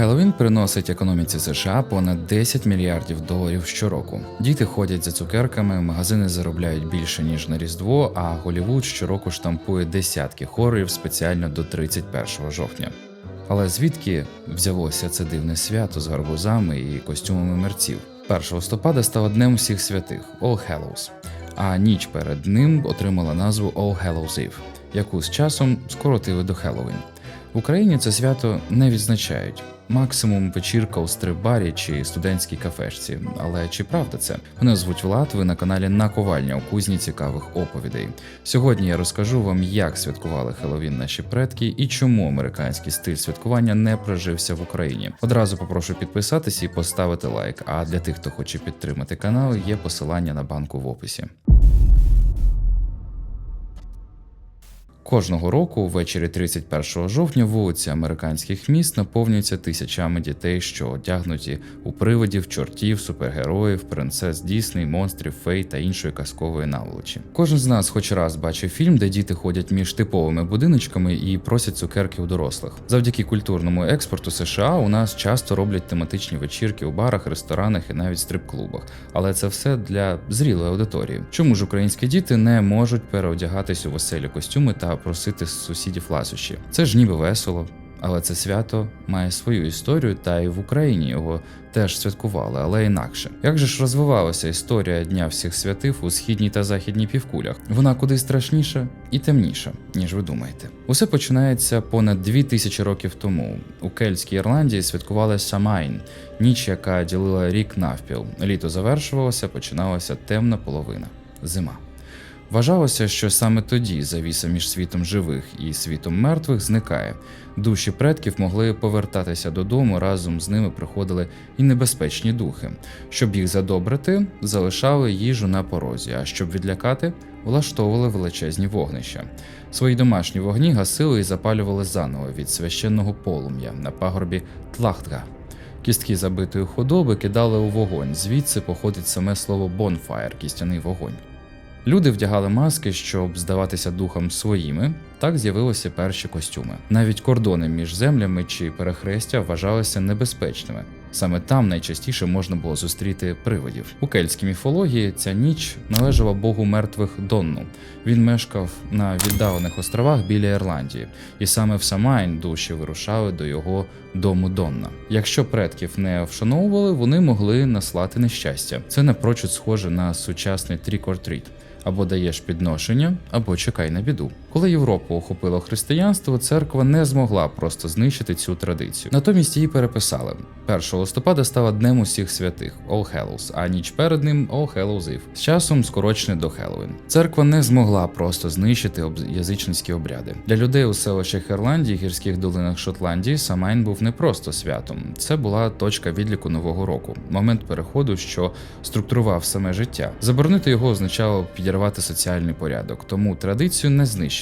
Хеллоуін приносить економіці США понад 10 мільярдів доларів щороку. Діти ходять за цукерками, магазини заробляють більше ніж на Різдво, а Голівуд щороку штампує десятки хорорів спеціально до 31 жовтня. Але звідки взялося це дивне свято з гарбузами і костюмами мерців? 1 листопада став днем всіх святих All Hallows, а ніч перед ним отримала назву All Hallows Eve, яку з часом скоротили до Хеллоуін. В Україні це свято не відзначають. Максимум вечірка у стрип-барі чи студентській кафешці. Але чи правда це? Мене звуть Влад, ви на каналі Наковальня у кузні цікавих оповідей. Сьогодні я розкажу вам, як святкували Хеллоуін наші предки і чому американський стиль святкування не прожився в Україні. Одразу попрошу підписатися і поставити лайк. А для тих, хто хоче підтримати канал, є посилання на банку в описі. Кожного року, ввечері 31 жовтня, вулиці американських міст наповнюються тисячами дітей, що одягнуті у привидів, чортів, супергероїв, принцес Дісней, монстрів, фей та іншої казкової наволочі. Кожен з нас хоч раз бачив фільм, де діти ходять між типовими будиночками і просять цукерки у дорослих. Завдяки культурному експорту США у нас часто роблять тематичні вечірки у барах, ресторанах і навіть стрип-клубах. Але це все для зрілої аудиторії. Чому ж українські діти не можуть переодягатись у веселі костюми та просити з сусідів ласощі? Це ж ніби весело. Але це свято має свою історію, та й в Україні його теж святкували, але інакше. Як же ж розвивалася історія Дня всіх святих у східній та західній півкулях? Вона куди страшніша і темніша, ніж ви думаєте. Усе починається понад дві тисячі років тому. У Кельтській Ірландії святкували Самайн, ніч, яка ділила рік навпіл. Літо завершувалося, починалася темна половина зима. Вважалося, що саме тоді завіса між світом живих і світом мертвих зникає. Душі предків могли повертатися додому, разом з ними приходили і небезпечні духи. Щоб їх задобрити, залишали їжу на порозі, а щоб відлякати, влаштовували величезні вогнища. Свої домашні вогні гасили і запалювали заново від священного полум'я на пагорбі Тлахтга. Кістки забитої худоби кидали у вогонь, звідси походить саме слово bonfire – кістяний вогонь. Люди вдягали маски, щоб здаватися духом своїми. Так з'явилися перші костюми. Навіть кордони між землями чи перехрестя вважалися небезпечними. Саме там найчастіше можна було зустріти привидів. У кельтській міфології ця ніч належала богу мертвих Донну. Він мешкав на віддалених островах біля Ірландії, і саме в Самайн душі вирушали до його дому Донна. Якщо предків не вшановували, вони могли наслати нещастя. Це напрочуд схоже на сучасний трік-or-тріт. Або даєш підношення, або чекай на біду. Коли Європу охопило християнство, церква не змогла просто знищити цю традицію. Натомість її переписали. 1 листопада стала днем усіх святих All Hallows, а ніч перед ним All Hallows Eve, з часом скорочений до Хеллоуін. Церква не змогла просто знищити язичницькі обряди. Для людей у селищах Ірландії, гірських долинах Шотландії Самайн був не просто святом. Це була точка відліку нового року, момент переходу, що структурував саме життя. Заборонити його означало підірвати соціальний порядок, тому традицію не знищили.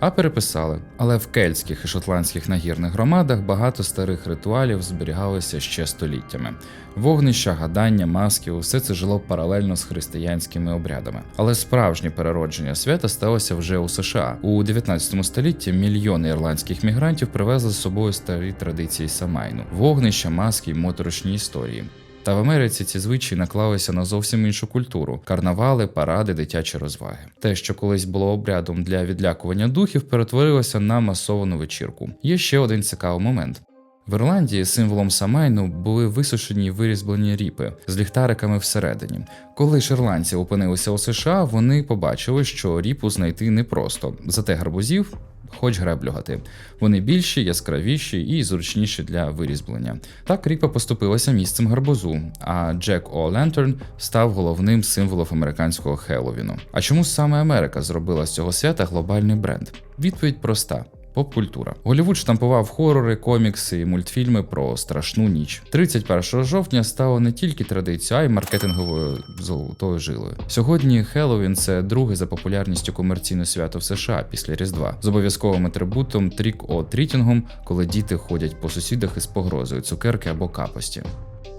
А переписали. Але в кельтських і шотландських нагірних громадах багато старих ритуалів зберігалося ще століттями. Вогнища, гадання, маски усе це жило паралельно з християнськими обрядами. Але справжнє переродження свята сталося вже у США. У 19 столітті мільйони ірландських мігрантів привезли з собою старі традиції Самайну: вогнища, маски й моторошні історії. Та в Америці ці звичаї наклалися на зовсім іншу культуру: карнавали, паради, дитячі розваги. Те, що колись було обрядом для відлякування духів, перетворилося на масовану вечірку. Є ще один цікавий момент. В Ірландії символом Самайну були висушені вирізблені ріпи з ліхтариками всередині. Коли ж ірландці опинилися у США, вони побачили, що ріпу знайти непросто, зате гарбузів. Хоч греблюгати. Вони більші, яскравіші і зручніші для вирізблення. Так ріпа поступилася місцем гарбузу, а Джек О Лентерн став головним символом американського Хелловіну. А чому саме Америка зробила з цього свята глобальний бренд? Відповідь проста. Поп-культура. Голівуд штампував хорори, комікси і мультфільми про страшну ніч. 31 жовтня стало не тільки традицією, а й маркетинговою золотою жилою. Сьогодні Хеллоуін – це друге за популярністю комерційне свято в США після Різдва з обов'язковим атрибутом трік о трітінгом, коли діти ходять по сусідах із погрозою цукерки або капості.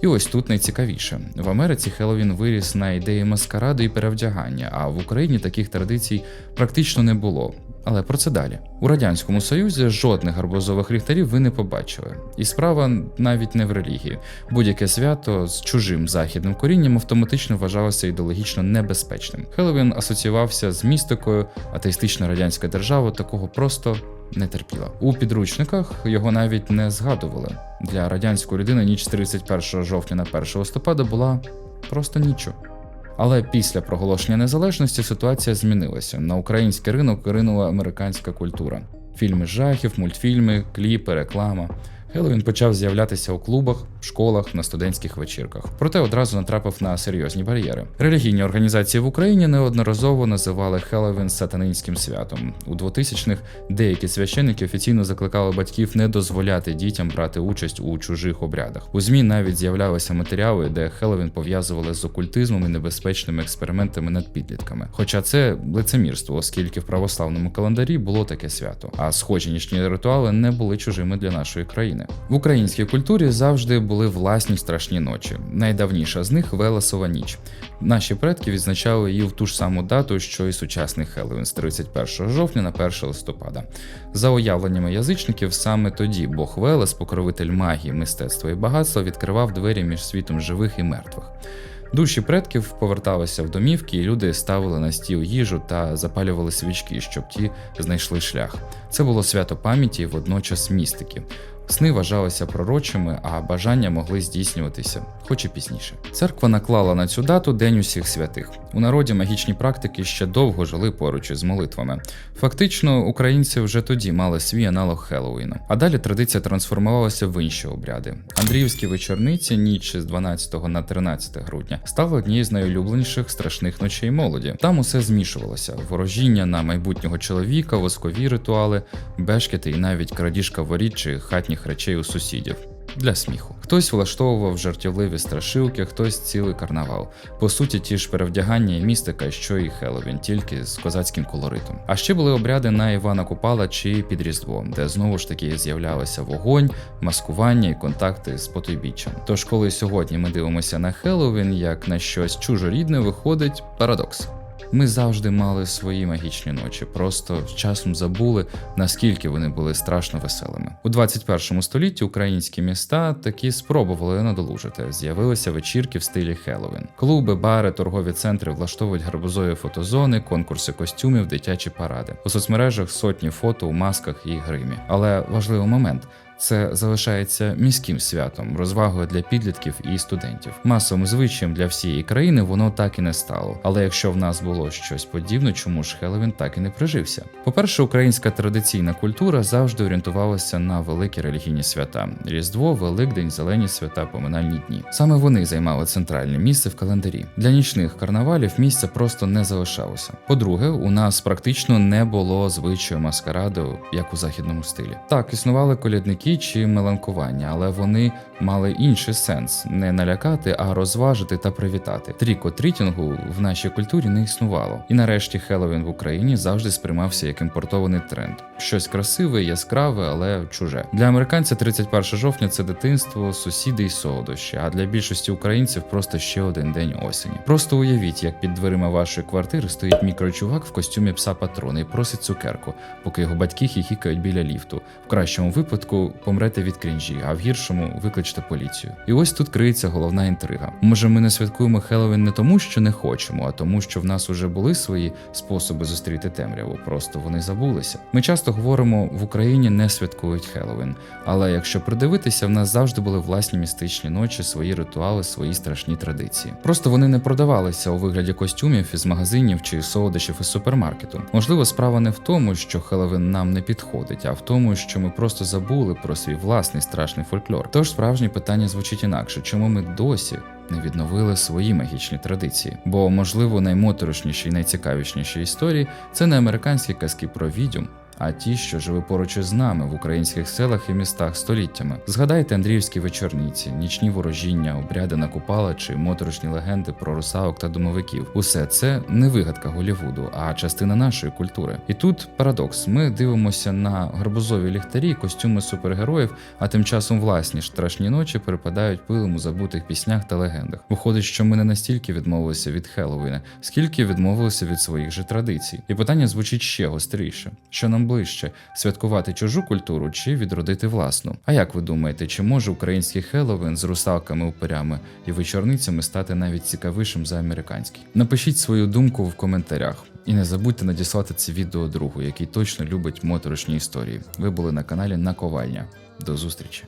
І ось тут найцікавіше: в Америці Хеллоуін виріс на ідеї маскараду і перевдягання, а в Україні таких традицій практично не було. Але про це далі. У радянському союзі жодних гарбузових ліхтарів ви не побачили. І справа навіть не в релігії. Будь-яке свято з чужим західним корінням автоматично вважалося ідеологічно небезпечним. Хеллоуін асоціювався з містикою, атеїстична радянська держава такого просто не терпіла. У підручниках його навіть не згадували. Для радянської людини ніч з 31 жовтня на 1 листопада була просто нічого. Але після проголошення незалежності ситуація змінилася. На український ринок ринула американська культура: фільми жахів, мультфільми, кліпи, реклама. Хеллоуін почав з'являтися у клубах, школах, на студентських вечірках. Проте одразу натрапив на серйозні бар'єри. Релігійні організації в Україні неодноразово називали Хеллоуін сатанинським святом. У 2000-х деякі священники офіційно закликали батьків не дозволяти дітям брати участь у чужих обрядах. У змі навіть з'являлися матеріали, де Хеллоуін пов'язували з окультизмом і небезпечними експериментами над підлітками. Хоча це лицемірство, оскільки в православному календарі було таке свято, а схожі нічні ритуали не були чужими для нашої країни. В українській культурі завжди були власні страшні ночі. Найдавніша з них Велесова ніч. Наші предки відзначали її в ту ж саму дату, що і сучасний Хеллоуін з 31 жовтня на 1 листопада. За уявленнями язичників, саме тоді Бог Велес, покровитель магії, мистецтва і багатства, відкривав двері між світом живих і мертвих. Душі предків поверталися в домівки, і люди ставили на стіл їжу та запалювали свічки, щоб ті знайшли шлях. Це було свято пам'яті і водночас містики. Сни вважалися пророчими, а бажання могли здійснюватися, хоч і пізніше. Церква наклала на цю дату День усіх святих. У народі магічні практики ще довго жили поруч із молитвами. Фактично, українці вже тоді мали свій аналог Хеллоуіну. А далі традиція трансформувалася в інші обряди. Андріївські вечорниці, ніч з 12 на 13 грудня, стали однією з найулюбленіших страшних ночей молоді. Там усе змішувалося: ворожіння на майбутнього чоловіка, воскові ритуали, бешкети і навіть крадіжка воріт чи хатніх речей у сусідів. Для сміху. Хтось влаштовував жартівливі страшилки, хтось цілий карнавал. По суті, ті ж перевдягання і містика, що і Хеллоуін, тільки з козацьким колоритом. А ще були обряди на Івана Купала чи під Різдво, де знову ж таки з'являлися вогонь, маскування і контакти з потойбіччям. Тож, коли сьогодні ми дивимося на Хеллоуін як на щось чужорідне, виходить парадокс. Ми завжди мали свої магічні ночі, просто з часом забули, наскільки вони були страшно веселими. У 21 столітті українські міста такі спробували надолужити. З'явилися вечірки в стилі Хеллоуін. Клуби, бари, торгові центри влаштовують гарбузові фотозони, конкурси костюмів, дитячі паради. У соцмережах сотні фото у масках і гримі. Але важливий момент. Це залишається міським святом, розвагою для підлітків і студентів. Масовим звичаєм для всієї країни воно так і не стало. Але якщо в нас було щось подібне, чому ж Хеллоуін так і не прижився? По-перше, українська традиційна культура завжди орієнтувалася на великі релігійні свята: Різдво, Великдень, Зелені свята, поминальні дні. Саме вони займали центральне місце в календарі. Для нічних карнавалів місця просто не залишалося. По-друге, у нас практично не було звичаю маскараду, як у західному стилі. Так, існували колядники чи меланкування, але вони мали інший сенс не налякати, а розважити та привітати. Тріко-трітінгу в нашій культурі не існувало. І нарешті Хеллоуін в Україні завжди сприймався як імпортований тренд. Щось красиве, яскраве, але чуже. Для американця 31 жовтня це дитинство, сусіди й солодощі. А для більшості українців просто ще один день осені. Просто уявіть, як під дверима вашої квартири стоїть мікрочувак в костюмі пса патрона і просить цукерку, поки його батьки хіхікають біля ліфту. В кращому випадку помрете від крінжі, а в гіршому викличте поліцію. І ось тут криється головна інтрига. Може, ми не святкуємо Хеллоуін не тому, що не хочемо, а тому, що в нас уже були свої способи зустріти темряву. Просто вони забулися. Ми часто говоримо, в Україні не святкують Хеллоуін, але якщо придивитися, в нас завжди були власні містичні ночі, свої ритуали, свої страшні традиції. Просто вони не продавалися у вигляді костюмів із магазинів чи солодощів із супермаркету. Можливо, справа не в тому, що Хеллоуін нам не підходить, а в тому, що ми просто забули про свій власний страшний фольклор. Тож справжнє питання звучить інакше, чому ми досі не відновили свої магічні традиції? Бо, можливо, наймоторошніші і найцікавішніші історії це не американські казки про відьом, а ті, що жили поруч із нами в українських селах і містах століттями. Згадайте Андріївські вечорниці, нічні ворожіння, обряди на купала чи моторошні легенди про русалок та домовиків. Усе це не вигадка Голівуду, а частина нашої культури. І тут парадокс: ми дивимося на гарбузові ліхтарі, костюми супергероїв, а тим часом власні страшні ночі перепадають пилом у забутих піснях та легендах. Виходить, що ми не настільки відмовилися від Хеллоуіна, скільки відмовилися від своїх же традицій. І питання звучить ще гостріше: що нам ближче святкувати чужу культуру чи відродити власну? А як ви думаєте, чи може український Хеллоуін з русалками, упирями і вечорницями стати навіть цікавішим за американський? Напишіть свою думку в коментарях. І не забудьте надіслати це відео другу, який точно любить моторошні історії. Ви були на каналі Наковальня. До зустрічі!